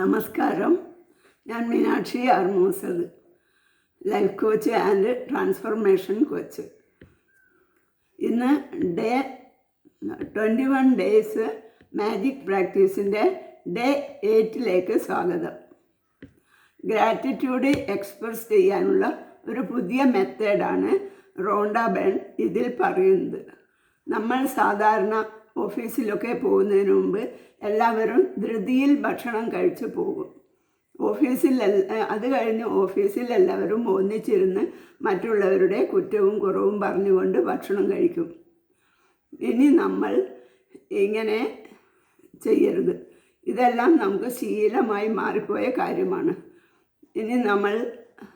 നമസ്കാരം. ഞാൻ Meenakshi ആർമൂസത് life coach and transformation coach. ഇന്ന് day twenty one days magic പ്രാക്ടീസിന്റെ day എയ്റ്റിലേക്ക് സ്വാഗതം. ഗ്രാറ്റിറ്റ്യൂഡ് എക്സ്പ്രസ് ചെയ്യാനുള്ള ഒരു പുതിയ മെത്തേഡാണ് റോണ്ട ബേൺ ഇതിൽ പറയുന്നത്. നമ്മൾ സാധാരണ ഓഫീസിലൊക്കെ പോകുന്നതിന് മുമ്പ് എല്ലാവരും ധൃതിയിൽ ഭക്ഷണം കഴിച്ചു പോകും. ഓഫീസിൽ അത് കഴിഞ്ഞ് ഓഫീസിൽ എല്ലാവരും ഒന്നിച്ചിരുന്ന് മറ്റുള്ളവരുടെ കുറ്റവും കുറവും പറഞ്ഞുകൊണ്ട് ഭക്ഷണം കഴിക്കും. ഇനി നമ്മൾ ഇങ്ങനെ ചെയ്യരുത്. ഇതെല്ലാം നമുക്ക് ശീലമായി മാറിപ്പോയ കാര്യമാണ്. ഇനി നമ്മൾ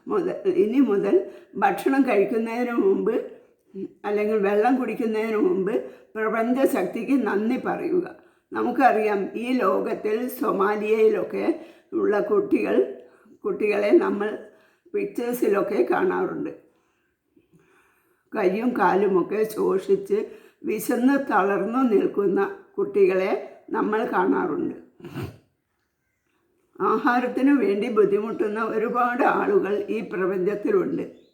മുതൽ ഇനി മുതൽ ഭക്ഷണം കഴിക്കുന്നതിന് മുമ്പ് അല്ലെങ്കിൽ വെള്ളം കുടിക്കുന്നതിന് മുമ്പ് പ്രപഞ്ചശക്തിക്ക് നന്ദി പറയുക. നമുക്കറിയാം ഈ ലോകത്തിൽ സൊമാലിയയിലൊക്കെ ഉള്ള കുട്ടികൾ കുട്ടികളെ നമ്മൾ പിക്ചേഴ്സിലൊക്കെ കാണാറുണ്ട്. കയ്യും കാലുമൊക്കെ ശോഷിച്ച് വിശന്ന് തളർന്നു നിൽക്കുന്ന കുട്ടികളെ നമ്മൾ കാണാറുണ്ട്. ആഹാരത്തിനു വേണ്ടി ബുദ്ധിമുട്ടുന്ന ഒരുപാട് ആളുകൾ ഈ പ്രപഞ്ചത്തിലുണ്ട്.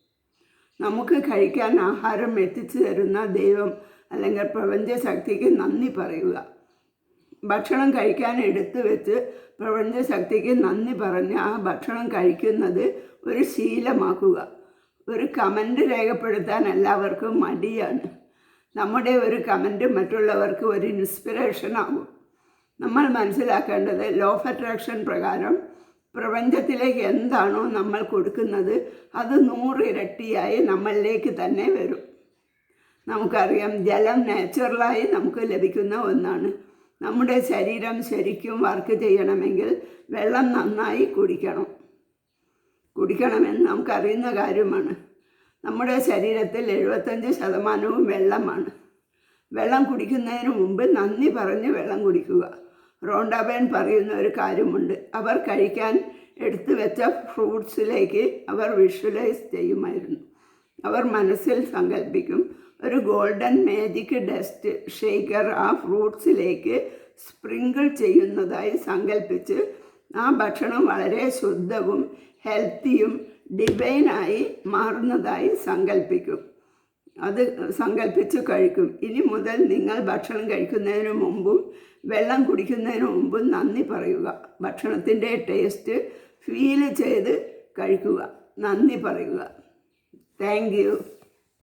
നമുക്ക് കഴിക്കാൻ ആഹാരം എത്തിച്ചു തരുന്ന ദൈവം അല്ലെങ്കിൽ പ്രപഞ്ച ശക്തിക്ക് നന്ദി പറയുക. ഭക്ഷണം കഴിക്കാൻ എടുത്തു വെച്ച് പ്രപഞ്ച ശക്തിക്ക് നന്ദി പറഞ്ഞ് ആ ഭക്ഷണം കഴിക്കുന്നത് ഒരു ശീലമാക്കുക. ഒരു കമന്റ് രേഖപ്പെടുത്താൻ എല്ലാവർക്കും മടിയാണ്. നമ്മുടെ ഒരു കമന്റ് മറ്റുള്ളവർക്ക് ഒരു ഇൻസ്പിറേഷൻ ആകും നമ്മൾ മനസ്സിലാക്കേണ്ടത് ലോ ഓഫ് അട്രാക്ഷൻ പ്രകാരം പ്രപഞ്ചത്തിലേക്ക് എന്താണോ നമ്മൾ കൊടുക്കുന്നത് അത് നൂറിരട്ടിയായി നമ്മളിലേക്ക് തന്നെ വരും. നമുക്കറിയാം ജലം നാച്ചുറലായി നമുക്ക് ലഭിക്കുന്ന ഒന്നാണ്. നമ്മുടെ ശരീരം ശരിക്കും വർക്ക് ചെയ്യണമെങ്കിൽ വെള്ളം നന്നായി കുടിക്കണം. കുടിക്കണമെന്ന് നമുക്കറിയുന്ന കാര്യമാണ്. നമ്മുടെ ശരീരത്തിൽ എഴുപത്തഞ്ച് ശതമാനവും വെള്ളമാണ്. വെള്ളം കുടിക്കുന്നതിന് മുമ്പ് നന്ദി പറഞ്ഞ് വെള്ളം കുടിക്കുക. റോണ്ടാബേൻ പറയുന്ന ഒരു കാര്യമുണ്ട്. അവർ കഴിക്കാൻ എടുത്തു വെച്ച ഫ്രൂട്ട്സിലേക്ക് അവർ വിഷ്വലൈസ് ചെയ്യുമായിരുന്നു. അവർ മനസ്സിൽ സങ്കല്പിക്കും ഒരു ഗോൾഡൻ മാജിക് ഡസ്റ്റ് ഷേക്കർ ആ ഫ്രൂട്ട്സിലേക്ക് സ്പ്രിങ്കിൾ ചെയ്യുന്നതായി സങ്കല്പിച്ച് ആ ഭക്ഷണം വളരെ ശുദ്ധവും ഹെൽത്തിയും ഡിവൈനായി മാറുന്നതായി സങ്കല്പിക്കും അത് സങ്കല്പിച്ചു കഴിക്കും. ഇനി മുതൽ നിങ്ങൾ ഭക്ഷണം കഴിക്കുന്നതിന് മുമ്പും വെള്ളം കുടിക്കുന്നതിന് മുമ്പും നന്ദി പറയുക. ഭക്ഷണത്തിന്റെ ടേസ്റ്റ് ഫീൽ ചെയ്ത് കഴിക്കുക. നന്ദി പറയുക. താങ്ക്